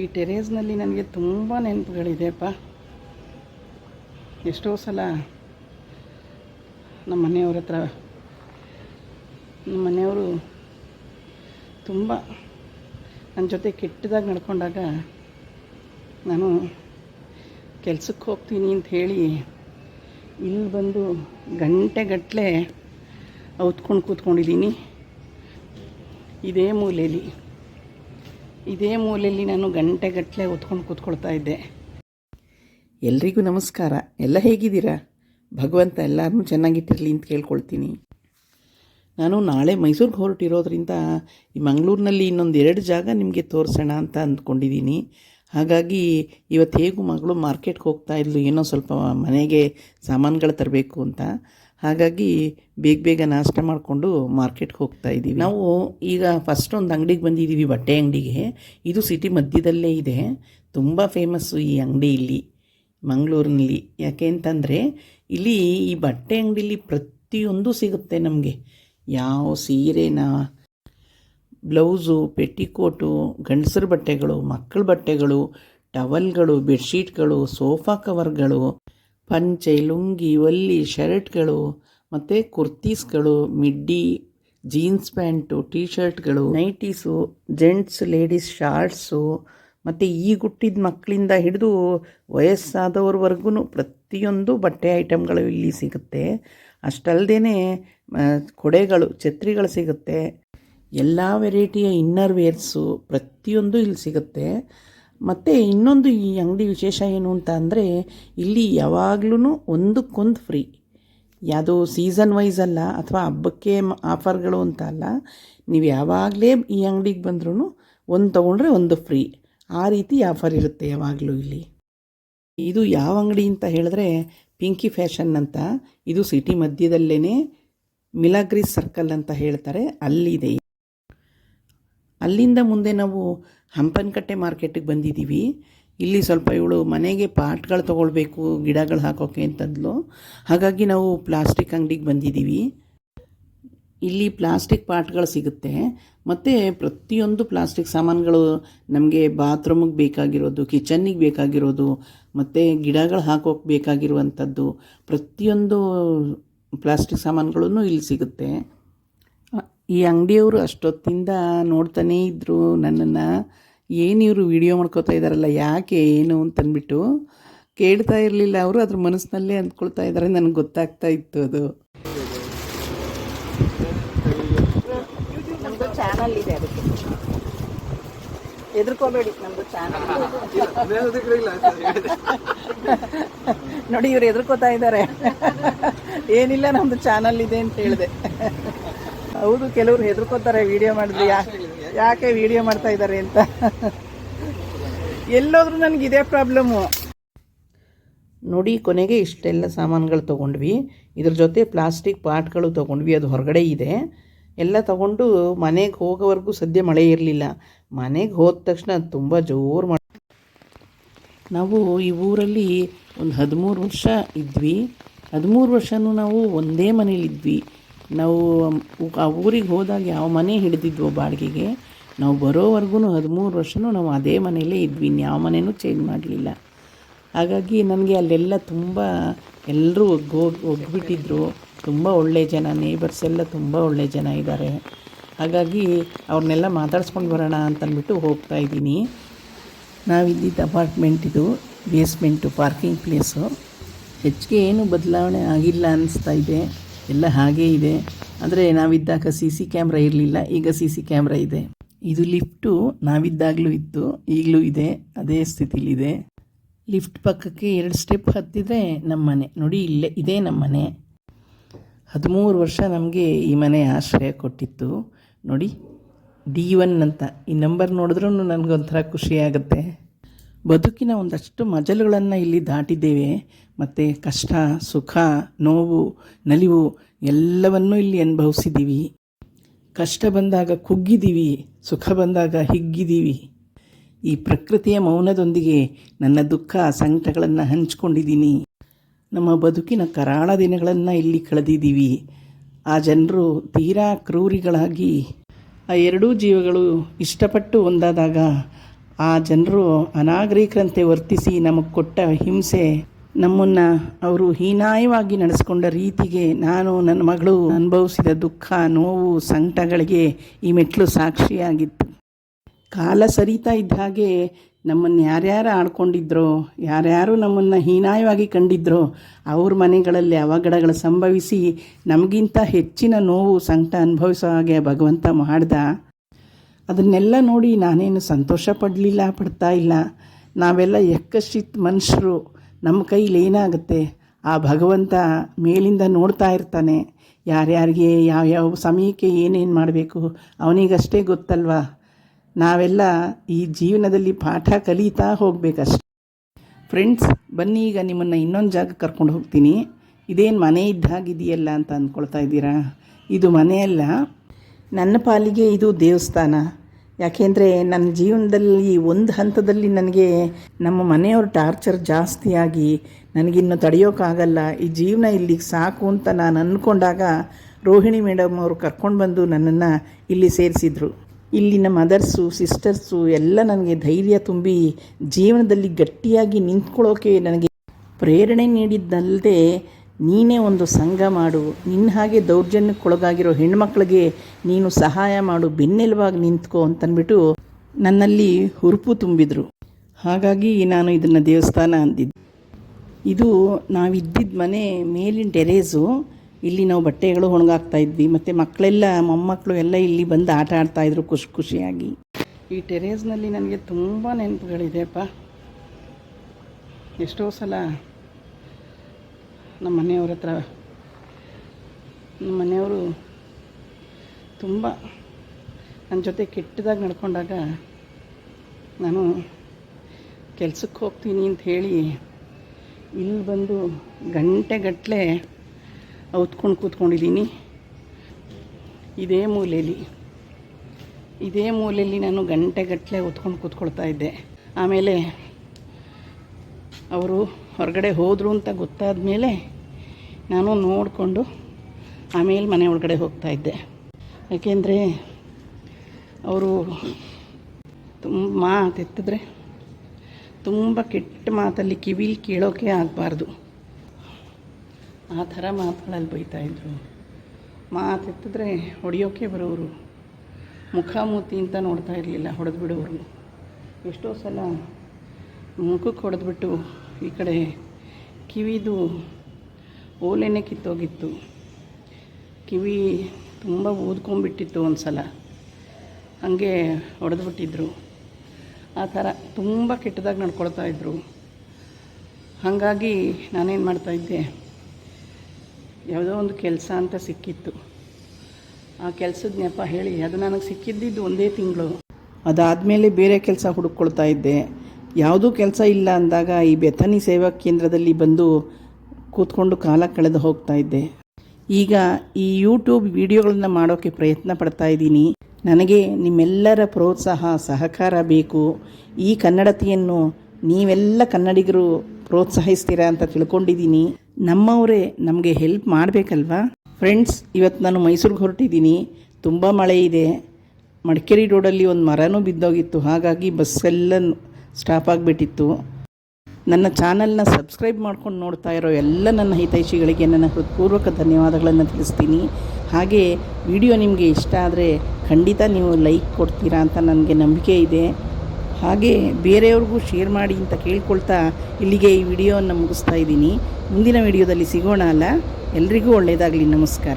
ಈ ಟೆರೇಸ್ನಲ್ಲಿ ನನಗೆ ತುಂಬ ನೆನಪುಗಳಿದೆಯಪ್ಪ. ಎಷ್ಟೋ ಸಲ ನಮ್ಮ ಮನೆಯವ್ರ ಹತ್ರ, ನಮ್ಮ ಮನೆಯವರು ತುಂಬ ನನ್ನ ಜೊತೆ ಕೆಟ್ಟದಾಗಿ ನಡ್ಕೊಂಡಾಗ ನಾನು ಕೆಲ್ಸಕ್ಕೆ ಹೋಗ್ತೀನಿ ಅಂತ ಹೇಳಿ ಇಲ್ಲಿ ಬಂದು ಗಂಟೆಗಟ್ಟಲೆ ಔತ್ಕೊಂಡು ಕೂತ್ಕೊಂಡಿದ್ದೀನಿ. ಇದೇ ಮೂಲೆಯಲ್ಲಿ. ಇದೇ ಮೂಲೆಯಲ್ಲಿ ನಾನು ಗಂಟೆಗಟ್ಟಲೆ ಹೊತ್ಕೊಂಡು ಕೂತ್ಕೊಳ್ತಾ ಇದ್ದೆ. ಎಲ್ರಿಗೂ ನಮಸ್ಕಾರ. ಎಲ್ಲ ಹೇಗಿದ್ದೀರಾ? ಭಗವಂತ ಎಲ್ಲರನ್ನೂ ಚೆನ್ನಾಗಿಟ್ಟಿರಲಿ ಅಂತ ಕೇಳ್ಕೊಳ್ತೀನಿ. ನಾನು ನಾಳೆ ಮೈಸೂರಿಗೆ ಹೊರಟಿರೋದ್ರಿಂದ ಈ ಮಂಗಳೂರಿನಲ್ಲಿ ಇನ್ನೊಂದು ಎರಡು ಜಾಗ ನಿಮಗೆ ತೋರಿಸೋಣ ಅಂತ ಅಂದ್ಕೊಂಡಿದ್ದೀನಿ ಹಾಗಾಗಿ ಇವತ್ತು ಹೇಗೂ ಮಗಳು ಮಾರ್ಕೆಟ್ಗೆ ಹೋಗ್ತಾ ಇದ್ಲು, ಏನೋ ಸ್ವಲ್ಪ ಮನೆಗೆ ಸಾಮಾನುಗಳು ತರಬೇಕು ಅಂತ. ಹಾಗಾಗಿ ಬೇಗ ಬೇಗ ನಾಷ್ಟ ಮಾಡಿಕೊಂಡು ಮಾರ್ಕೆಟ್ಗೆ ಹೋಗ್ತಾ ಇದ್ದೀವಿ ನಾವು ಈಗ ಫಸ್ಟ್ ಒಂದು ಅಂಗಡಿಗೆ ಬಂದಿದ್ದೀವಿ ಬಟ್ಟೆ ಅಂಗಡಿಗೆ. ಇದು ಸಿಟಿ ಮಧ್ಯದಲ್ಲೇ ಇದೆ. ತುಂಬ ಫೇಮಸ್ಸು ಈ ಅಂಗಡಿ ಇಲ್ಲಿ, ಮಂಗಳೂರಿನಲ್ಲಿ. ಯಾಕೆ ಅಂತಂದರೆ ಇಲ್ಲಿ ಈ ಬಟ್ಟೆ ಅಂಗಡಿಲಿ ಪ್ರತಿಯೊಂದು ಸಿಗುತ್ತೆ ನಮಗೆ. ಯಾವ ಸೀರೆನ, ಬ್ಲೌಸು, ಪೆಟ್ಟಿಕೋಟು, ಗಂಡಸರ ಬಟ್ಟೆಗಳು, ಮಕ್ಕಳ ಬಟ್ಟೆಗಳು, ಟವಲ್ಗಳು, ಬೆಡ್ಶೀಟ್ಗಳು, ಸೋಫಾ ಕವರ್ಗಳು. ಪಂಚೆ, ಲುಂಗಿ, ಒಲ್ಲಿ, ಶರ್ಟ್ಗಳು, ಮತ್ತು ಕುರ್ತೀಸ್ಗಳು, ಮಿಡ್ಡಿ, ಜೀನ್ಸ್ ಪ್ಯಾಂಟು ಟೀ ಶರ್ಟ್ಗಳು ನೈಟೀಸು, ಜೆಂಟ್ಸ್, ಲೇಡೀಸ್ ಶಾರ್ಟ್ಸು, ಮತ್ತು ಈ ಹುಟ್ಟಿದ ಮಕ್ಕಳಿಂದ ಹಿಡಿದು ವಯಸ್ಸಾದವ್ರವರೆಗೂ ಪ್ರತಿಯೊಂದು ಬಟ್ಟೆ ಐಟಮ್ಗಳು ಇಲ್ಲಿ ಸಿಗುತ್ತೆ. ಅಷ್ಟಲ್ಲದೆ ಕೊಡೆಗಳು, ಛತ್ರಿಗಳು ಸಿಗುತ್ತೆ. ಎಲ್ಲ ವೆರೈಟಿಯ ಇನ್ನರ್ ವೇರ್ಸು ಪ್ರತಿಯೊಂದು ಇಲ್ಲಿ ಸಿಗುತ್ತೆ. ಮತ್ತು ಇನ್ನೊಂದು ಈ ಅಂಗಡಿ ವಿಶೇಷ ಏನು ಅಂತ ಅಂದರೆ, ಇಲ್ಲಿ ಯಾವಾಗ್ಲೂ ಒಂದಕ್ಕೊಂದು ಫ್ರೀ ಯಾವುದೋ ಸೀಸನ್ ವೈಸ್ ಅಲ್ಲ ಅಥವಾ ಹಬ್ಬಕ್ಕೆ ಆಫರ್ಗಳು ಅಂತ ಅಲ್ಲ, ನೀವು ಯಾವಾಗಲೇ ಈ ಅಂಗಡಿಗೆ ಬಂದ್ರೂ ಒಂದು ತೊಗೊಂಡ್ರೆ ಒಂದು ಫ್ರೀ ಆ ರೀತಿ ಆಫರ್ ಇರುತ್ತೆ ಯಾವಾಗಲೂ ಇಲ್ಲಿ. ಇದು ಯಾವ ಅಂಗಡಿ ಅಂತ ಹೇಳಿದ್ರೆ ಪಿಂಕಿ ಫ್ಯಾಷನ್ ಅಂತ. ಇದು ಸಿಟಿ ಮಧ್ಯದಲ್ಲೇ ಮಿಲಾಗ್ರೀಸ್ ಸರ್ಕಲ್ ಅಂತ ಹೇಳ್ತಾರೆ. ಅಲ್ಲಿದೆ. ಅಲ್ಲಿಂದ ಮುಂದೆ ನಾವು ಹಂಪನಕಟ್ಟೆ ಮಾರ್ಕೆಟಿಗೆ ಬಂದಿದ್ದೀವಿ. ಇಲ್ಲಿ ಸ್ವಲ್ಪ ಇವಳು ಮನೆಗೆ ಪಾಟ್ಗಳು ತೊಗೊಳ್ಬೇಕು, ಗಿಡಗಳು ಹಾಕೋಕೆ ಅಂತಂದ್ಲು. ಹಾಗಾಗಿ ನಾವು ಪ್ಲಾಸ್ಟಿಕ್ ಅಂಗಡಿಗೆ ಬಂದಿದ್ದೀವಿ. ಇಲ್ಲಿ ಪ್ಲಾಸ್ಟಿಕ್ ಪಾಟ್ಗಳು ಸಿಗುತ್ತೆ. ಮತ್ತು ಪ್ರತಿಯೊಂದು ಪ್ಲಾಸ್ಟಿಕ್ ಸಾಮಾನುಗಳು ನಮಗೆ ಬಾತ್ರೂಮಿಗೆ ಬೇಕಾಗಿರೋದು, ಕಿಚನ್ನಿಗೆ ಬೇಕಾಗಿರೋದು, ಮತ್ತು ಗಿಡಗಳು ಹಾಕೋಕೆ ಬೇಕಾಗಿರುವಂಥದ್ದು ಪ್ರತಿಯೊಂದು ಪ್ಲಾಸ್ಟಿಕ್ ಸಾಮಾನುಗಳೂ ಇಲ್ಲಿ ಸಿಗುತ್ತೆ. ಈ ಅಂಗಡಿಯವರು ಅಷ್ಟೊತ್ತಿಂದ ನೋಡ್ತಾನೇ ಇದ್ದರು ನನ್ನನ್ನು. ಏನು ಇವರು ವಿಡಿಯೋ ಮಾಡ್ಕೋತಾ ಇದ್ದಾರಲ್ಲ ಯಾಕೆ, ಏನು ಅಂತಂದ್ಬಿಟ್ಟು ಕೇಳ್ತಾ ಇರಲಿಲ್ಲ ಅವರು. ಅದ್ರ ಮನಸ್ಸಿನಲ್ಲೇ ಅಂದ್ಕೊಳ್ತಾ ಇದ್ದಾರೆ ನನಗೆ ಗೊತ್ತಾಗ್ತಾ ಇತ್ತು ಅದು. ಚಾನಲ್ ಇದೆ ಅದಕ್ಕೆ. ನೋಡಿ ಇವ್ರು ಎದುರ್ಕೋತಾ ಇದ್ದಾರೆ ಏನಿಲ್ಲ, ನಮ್ದು ಚಾನಲ್ ಇದೆ ಅಂತ ಹೇಳಿದೆ. ಹೌದು, ಕೆಲವರು ಹೆದರ್ಕೋತಾರೆ ವಿಡಿಯೋ ಮಾಡಿದ್ರೆ. ಯಾಕೆ ವಿಡಿಯೋ ಮಾಡ್ತಾ ಇದ್ದಾರೆ ಅಂತ. ಎಲ್ಲೋದ್ರೂ ನನಗೆ ಇದೇ ಪ್ರಾಬ್ಲಮ್ಮು ನೋಡಿ, ಕೊನೆಗೆ ಇಷ್ಟೆಲ್ಲ ಸಾಮಾನುಗಳು ತೊಗೊಂಡ್ವಿ. ಇದ್ರ ಜೊತೆ ಪ್ಲಾಸ್ಟಿಕ್ ಪಾಟ್ಗಳು ತೊಗೊಂಡ್ವಿ. ಅದು ಹೊರಗಡೆ ಇದೆ. ಎಲ್ಲ ತಗೊಂಡು ಮನೆಗೆ ಹೋಗೋವರೆಗೂ ಸದ್ಯ ಮಳೆ ಇರಲಿಲ್ಲ. ಮನೆಗೆ ಹೋದ ತಕ್ಷಣ ತುಂಬ ಜೋರು ಮಾಡ ನಾವು ಈ ಊರಲ್ಲಿ ಒಂದು ಹದಿಮೂರು ವರ್ಷ ಇದ್ವಿ. ಹದಿಮೂರು ವರ್ಷವೂ ನಾವು ಒಂದೇ ಮನೇಲಿದ್ವಿ. ನಾವು, ಆ ಊರಿಗೆ ಹೋದಾಗ ಯಾವ ಮನೆ ಹಿಡಿದಿದ್ವೋ ಬಾಡಿಗೆಗೆ, ನಾವು ಬರೋವರೆಗೂ ಹದಿಮೂರು ವರ್ಷವೂ ನಾವು ಅದೇ ಮನೆಯಲ್ಲೇ ಇದ್ವಿ ಯಾವ ಮನೆಯೂ ಚೇಂಜ್ ಮಾಡಲಿಲ್ಲ. ಹಾಗಾಗಿ ನನಗೆ ಅಲ್ಲೆಲ್ಲ ತುಂಬ ಎಲ್ಲರೂ ಒಗ್ಗೋಗಿ ಒಗ್ಬಿಟ್ಟಿದ್ರು. ತುಂಬ ಒಳ್ಳೆಯ ಜನ ನೇಬರ್ಸ್ ಎಲ್ಲ ತುಂಬ ಒಳ್ಳೆಯ ಜನ ಇದ್ದಾರೆ. ಹಾಗಾಗಿ ಅವ್ರನ್ನೆಲ್ಲ ಮಾತಾಡ್ಸ್ಕೊಂಡು ಬರೋಣ ಅಂತಂದ್ಬಿಟ್ಟು ಹೋಗ್ತಾ ಇದ್ದೀನಿ. ನಾವಿದ್ದಿದ್ದ ಅಪಾರ್ಟ್ಮೆಂಟ್ ಇದು ಬೇಸ್ಮೆಂಟು ಪಾರ್ಕಿಂಗ್ ಪ್ಲೇಸು ಹೆಚ್ಚಿಗೆ ಏನು ಬದಲಾವಣೆ ಆಗಿಲ್ಲ ಅನ್ನಿಸ್ತಾ ಇದೆ. ಎಲ್ಲ ಹಾಗೇ ಇದೆ. ಅಂದರೆ ನಾವಿದ್ದಾಗ ಸಿ ಸಿ ಕ್ಯಾಮ್ರಾ ಇರಲಿಲ್ಲ, ಈಗ ಸಿ ಸಿ ಕ್ಯಾಮ್ರಾ ಇದೆ. ಇದು ಲಿಫ್ಟು ನಾವಿದ್ದಾಗಲೂ ಇತ್ತು, ಈಗಲೂ ಇದೆ, ಅದೇ ಸ್ಥಿತಿಲಿದೆ. ಲಿಫ್ಟ್ ಪಕ್ಕಕ್ಕೆ ಎರಡು ಸ್ಟೆಪ್ ಹತ್ತಿದ್ರೆ ನಮ್ಮ ಮನೆ. ನೋಡಿ, ಇಲ್ಲೇ ಇದೇ ನಮ್ಮ ಮನೆ. ಹದಿಮೂರು ವರ್ಷ ನಮಗೆ ಈ ಮನೆ ಆಶ್ರಯ ಕೊಟ್ಟಿತ್ತು. ನೋಡಿ ಡಿ ಒನ್ ಅಂತ. ಈ ನಂಬರ್ ನೋಡಿದ್ರೂ ನನಗೊಂಥರ ಖುಷಿಯಾಗುತ್ತೆ ಬದುಕಿನ ಒಂದಷ್ಟು ಮಜಲುಗಳನ್ನು ಇಲ್ಲಿ ದಾಟಿದ್ದೇವೆ. ಮತ್ತು ಕಷ್ಟ, ಸುಖ, ನೋವು, ನಲಿವು ಎಲ್ಲವನ್ನೂ ಇಲ್ಲಿ ಅನುಭವಿಸಿದ್ದೀವಿ. ಕಷ್ಟ ಬಂದಾಗ ಕುಗ್ಗಿದ್ದೀವಿ, ಸುಖ ಬಂದಾಗ ಹಿಗ್ಗಿದ್ದೀವಿ. ಈ ಪ್ರಕೃತಿಯ ಮೌನದೊಂದಿಗೆ ನನ್ನ ದುಃಖ ಸಂಕಟಗಳನ್ನು ಹಂಚಿಕೊಂಡಿದ್ದೀನಿ. ನಮ್ಮ ಬದುಕಿನ ಕರಾಳ ದಿನಗಳನ್ನು ಇಲ್ಲಿ ಕಳೆದಿದ್ದೀವಿ. ಆ ಜನರು ತೀರಾ ಕ್ರೂರಿಗಳಾಗಿ ಆ ಎರಡೂ ಜೀವಗಳು ಇಷ್ಟಪಟ್ಟು ಒಂದಾದಾಗ ಆ ಜನರು ಅನಾಗರಿಕರಂತೆ ವರ್ತಿಸಿ ನಮಗೆ ಕೊಟ್ಟ ಹಿಂಸೆ ನಮ್ಮನ್ನು ಅವರು ಹೀನಾಯವಾಗಿ ನಡೆಸ್ಕೊಂಡ ರೀತಿಗೆ ನಾನು ನನ್ನ ಮಗಳು ಅನುಭವಿಸಿದ ದುಃಖ, ನೋವು, ಸಂಕಟಗಳಿಗೆ ಈ ಮೆಟ್ಲು ಸಾಕ್ಷಿಯಾಗಿತ್ತು. ಕಾಲ ಸರಿತಾ ಇದ್ದ ಹಾಗೆ ನಮ್ಮನ್ನು ಯಾರ್ಯಾರು ಆಡ್ಕೊಂಡಿದ್ರೋ ಯಾರ್ಯಾರು ನಮ್ಮನ್ನು ಹೀನಾಯವಾಗಿ ಕಂಡಿದ್ರೋ, ಅವ್ರ ಮನೆಗಳಲ್ಲಿ ಅವಘಡಗಳು ಸಂಭವಿಸಿ ನಮಗಿಂತ ಹೆಚ್ಚಿನ ನೋವು, ಸಂಕಟ ಅನುಭವಿಸೋ ಹಾಗೆ ಭಗವಂತ ಮಾಡ್ದ ಅದನ್ನೆಲ್ಲ ನೋಡಿ ನಾನೇನು ಸಂತೋಷ ಪಡಲಿಲ್ಲ, ಪಡ್ತಾ ಇಲ್ಲ. ನಾವೆಲ್ಲ ಎಕ್ಕಶಿತ್ ಮನುಷ್ಯರು. ನಮ್ಮ ಕೈಲಿ ಏನಾಗುತ್ತೆ? ಆ ಭಗವಂತ ಮೇಲಿಂದ ನೋಡ್ತಾ ಇರ್ತಾನೆ. ಯಾರ್ಯಾರಿಗೆ ಯಾವ್ಯಾವ ಸಮಯಕ್ಕೆ ಏನೇನು ಮಾಡಬೇಕು? ಅವನಿಗಷ್ಟೇ ಗೊತ್ತಲ್ವಾ? ನಾವೆಲ್ಲ ಈ ಜೀವನದಲ್ಲಿ ಪಾಠ ಕಲಿತಾ ಹೋಗಬೇಕಷ್ಟೆ. ಫ್ರೆಂಡ್ಸ್ ಬನ್ನಿ ಈಗ ನಿಮ್ಮನ್ನು ಇನ್ನೊಂದು ಜಾಗ ಕರ್ಕೊಂಡು ಹೋಗ್ತೀನಿ. ಇದೇನು ಮನೆ ಇದ್ದಾಗಿದೆಯಲ್ಲ ಅಂತ ಅಂದ್ಕೊಳ್ತಾ ಇದ್ದೀರಾ? ಇದು ಮನೆಯಲ್ಲ. ನನ್ನ ಪಾಲಿಗೆ ಇದು ದೇವಸ್ಥಾನ. ಯಾಕೆಂದರೆ ನನ್ನ ಜೀವನದಲ್ಲಿ ಒಂದು ಹಂತದಲ್ಲಿ ನನಗೆ ನಮ್ಮ ಮನೆಯವ್ರ ಟಾರ್ಚರ್ ಜಾಸ್ತಿಯಾಗಿ ನನಗಿನ್ನು ತಡೆಯೋಕ್ಕಾಗಲ್ಲ ಈ ಜೀವನ ಇಲ್ಲಿಗೆ ಸಾಕು ಅಂತ ನಾನು ಅಂದ್ಕೊಂಡಾಗ ರೋಹಿಣಿ ಮೇಡಮ್ ಅವರು ಕರ್ಕೊಂಡು ಬಂದು ನನ್ನನ್ನು ಇಲ್ಲಿ ಸೇರಿಸಿದ್ರು. ಇಲ್ಲಿನ ಮದರ್ಸು ಸಿಸ್ಟರ್ಸು ಎಲ್ಲ ನನಗೆ ಧೈರ್ಯ ತುಂಬಿ ಜೀವನದಲ್ಲಿ ಗಟ್ಟಿಯಾಗಿ ನಿಂತ್ಕೊಳ್ಳೋಕೆ ನನಗೆ ಪ್ರೇರಣೆ ನೀಡಿದ್ದಲ್ಲದೆ ನೀನೇ ಒಂದು ಸಂಘ ಮಾಡು. ನಿನ್ನ ಹಾಗೆ ದೌರ್ಜನ್ಯಕ್ಕೊಳಗಾಗಿರೋ ಹೆಣ್ಮಕ್ಳಿಗೆ ನೀನು ಸಹಾಯ ಮಾಡು. ಬೆನ್ನೆಲುವಾಗಿ ನಿಂತ್ಕೋ ಅಂತನ್ಬಿಟ್ಟು ನನ್ನಲ್ಲಿ ಹುರುಪು ತುಂಬಿದರು. ಹಾಗಾಗಿ ನಾನು ಇದನ್ನು ದೇವಸ್ಥಾನ ಅಂದಿದ್ದು. ಇದು ನಾವಿದ್ದಿದ್ದ ಮನೆ ಮೇಲಿನ ಟೆರೇಸು. ಇಲ್ಲಿ ನಾವು ಬಟ್ಟೆಗಳು ಒಣಗಾಕ್ತಾ ಇದ್ವಿ. ಮತ್ತು ಮಕ್ಕಳೆಲ್ಲ ಮೊಮ್ಮಕ್ಕಳು ಎಲ್ಲ ಇಲ್ಲಿ ಬಂದು ಆಟ ಆಡ್ತಾಯಿದ್ರು ಖುಷಿ ಖುಷಿಯಾಗಿ. ಈ ಟೆರೇಸ್ನಲ್ಲಿ ನನಗೆ ತುಂಬ ನೆನಪುಗಳಿದೆಪ್ಪ ಎಷ್ಟೋ ಸಲ ನಮ್ಮ ಮನೆಯವ್ರ ಹತ್ರ. ನಮ್ಮ ಮನೆಯವರು ತುಂಬ ನನ್ನ ಜೊತೆ ಕೆಟ್ಟದಾಗಿ ನಡ್ಕೊಂಡಾಗ ನಾನು ಕೆಲ್ಸಕ್ಕೆ ಹೋಗ್ತೀನಿ ಅಂತ ಹೇಳಿ ಇಲ್ಲಿ ಬಂದು ಗಂಟೆಗಟ್ಟಲೆ ಔತ್ಕೊಂಡು ಕೂತ್ಕೊಂಡಿದ್ದೀನಿ. ಇದೇ ಮೂಲೆಯಲ್ಲಿ ಇದೇ ಮೂಲೆಯಲ್ಲಿ ನಾನು ಗಂಟೆಗಟ್ಟಲೆ ಹೊತ್ಕೊಂಡು ಕೂತ್ಕೊಳ್ತಾ ಇದ್ದೆ. ಆಮೇಲೆ ಅವರು ಹೊರಗಡೆ ಹೋದರು ಅಂತ ಗೊತ್ತಾದ ಮೇಲೆ ನಾನು ನೋಡಿಕೊಂಡು ಆಮೇಲೆ ಮನೆ ಒಳಗಡೆ ಹೋಗ್ತಾ ಇದ್ದೆ. ಯಾಕೆಂದರೆ ಅವರು ತುಂಬ ಮಾತೆತ್ತಿದ್ರೆ ತುಂಬ ಕೆಟ್ಟ ಮಾತಲ್ಲಿ ಕಿವಿಲಿ ಕೇಳೋಕೆ ಆಗಬಾರ್ದು. ಆ ಥರ ಮಾತುಗಳಲ್ಲಿ ಬೈತಾಯಿದ್ರು ಮಾತೆತ್ತಿದ್ರೆ ಹೊಡೆಯೋಕೆ ಬರೋರು ಮುಖಾಮೂತಿ ಅಂತ ನೋಡ್ತಾ ಇರಲಿಲ್ಲ ಹೊಡೆದು ಬಿಡೋರು ಎಷ್ಟೋ ಸಲ ಮುಖಕ್ಕೆ ಹೊಡೆದ್ಬಿಟ್ಟು ಈ ಕಡೆ ಕಿವಿದು ಓಲೆನೇ ಕಿತ್ತೋಗಿತ್ತು. ಕಿವಿ ತುಂಬ ಊದ್ಕೊಂಡ್ಬಿಟ್ಟಿತ್ತು ಒಂದು ಸಲ ಹಾಗೆ ಹೊಡೆದ್ಬಿಟ್ಟಿದ್ರು ಆ ಥರ ತುಂಬ ಕೆಟ್ಟದಾಗಿ ನಡ್ಕೊಳ್ತಾ ಇದ್ದರು ಹಾಗಾಗಿ ನಾನೇನು ಮಾಡ್ತಾಯಿದ್ದೆ ಯಾವುದೋ ಒಂದು ಕೆಲಸ ಅಂತ ಸಿಕ್ಕಿತ್ತು. ಆ ಕೆಲಸದ ನೆಪ ಹೇಳಿ, ಅದು ನನಗೆ ಸಿಕ್ಕಿದ್ದಿದ್ದು ಒಂದೇ ತಿಂಗಳು. ಅದಾದಮೇಲೆ ಬೇರೆ ಕೆಲಸ ಹುಡುಕ್ಕೊಳ್ತಾ ಇದ್ದೆ. ಯಾವುದೂ ಕೆಲಸ ಇಲ್ಲ ಅಂದಾಗ ಈ ಬೆಥನಿ ಸೇವಾ ಕೇಂದ್ರದಲ್ಲಿ ಬಂದು ಕೂತ್ಕೊಂಡು ಕಾಲ ಕಳೆದು ಹೋಗ್ತಾ ಇದ್ದೆ. ಈಗ ಈ ಯೂಟ್ಯೂಬ್ ವಿಡಿಯೋಗಳನ್ನ ಮಾಡೋಕ್ಕೆ ಪ್ರಯತ್ನ ಪಡ್ತಾ ಇದ್ದೀನಿ. ನನಗೆ ನಿಮ್ಮೆಲ್ಲರ ಪ್ರೋತ್ಸಾಹ, ಸಹಕಾರ ಬೇಕು. ಈ ಕನ್ನಡತೆಯನ್ನು ನೀವೆಲ್ಲ ಕನ್ನಡಿಗರು ಪ್ರೋತ್ಸಾಹಿಸ್ತೀರಾ ಅಂತ ತಿಳ್ಕೊಂಡಿದ್ದೀನಿ. ನಮ್ಮವರೇ ನಮಗೆ ಹೆಲ್ಪ್ ಮಾಡಬೇಕಲ್ವಾ? ಫ್ರೆಂಡ್ಸ್ ಇವತ್ತು ನಾನು ಮೈಸೂರಿಗೆ ಹೊರಟಿದ್ದೀನಿ. ತುಂಬ ಮಳೆ ಇದೆ. ಮಡಿಕೇರಿ ರೋಡಲ್ಲಿ ಒಂದು ಮರನೂ ಬಿದ್ದೋಗಿತ್ತು. ಹಾಗಾಗಿ ಬಸ್ಸೆಲ್ಲ ಸ್ಟಾಪ್ ಆಗಿಬಿಟ್ಟಿತ್ತು. ನನ್ನ ಚಾನಲ್ನ ಸಬ್ಸ್ಕ್ರೈಬ್ ಮಾಡ್ಕೊಂಡು ನೋಡ್ತಾ ಇರೋ ಎಲ್ಲ ನನ್ನ ಹಿತೈಷಿಗಳಿಗೆ ನನ್ನ ಹೃತ್ಪೂರ್ವಕ ಧನ್ಯವಾದಗಳನ್ನು ತಿಳಿಸ್ತೀನಿ. ಹಾಗೆ ವಿಡಿಯೋ ನಿಮಗೆ ಇಷ್ಟ ಆದರೆ ಖಂಡಿತ ನೀವು ಲೈಕ್ ಕೊಡ್ತೀರಾ ಅಂತ ನನಗೆ ನಂಬಿಕೆ ಇದೆ. ಹಾಗೆ ಬೇರೆಯವ್ರಿಗೂ ಶೇರ್ ಮಾಡಿ ಅಂತ ಕೇಳ್ಕೊಳ್ತಾ ಇಲ್ಲಿಗೆ ಈ ವಿಡಿಯೋವನ್ನು ಮುಗಿಸ್ತಾ ಇದ್ದೀನಿ. ಮುಂದಿನ ವಿಡಿಯೋದಲ್ಲಿ ಸಿಗೋಣ ಅಲ್ಲ? ಎಲ್ರಿಗೂ ಒಳ್ಳೆಯದಾಗಲಿ ನಮಸ್ಕಾರ.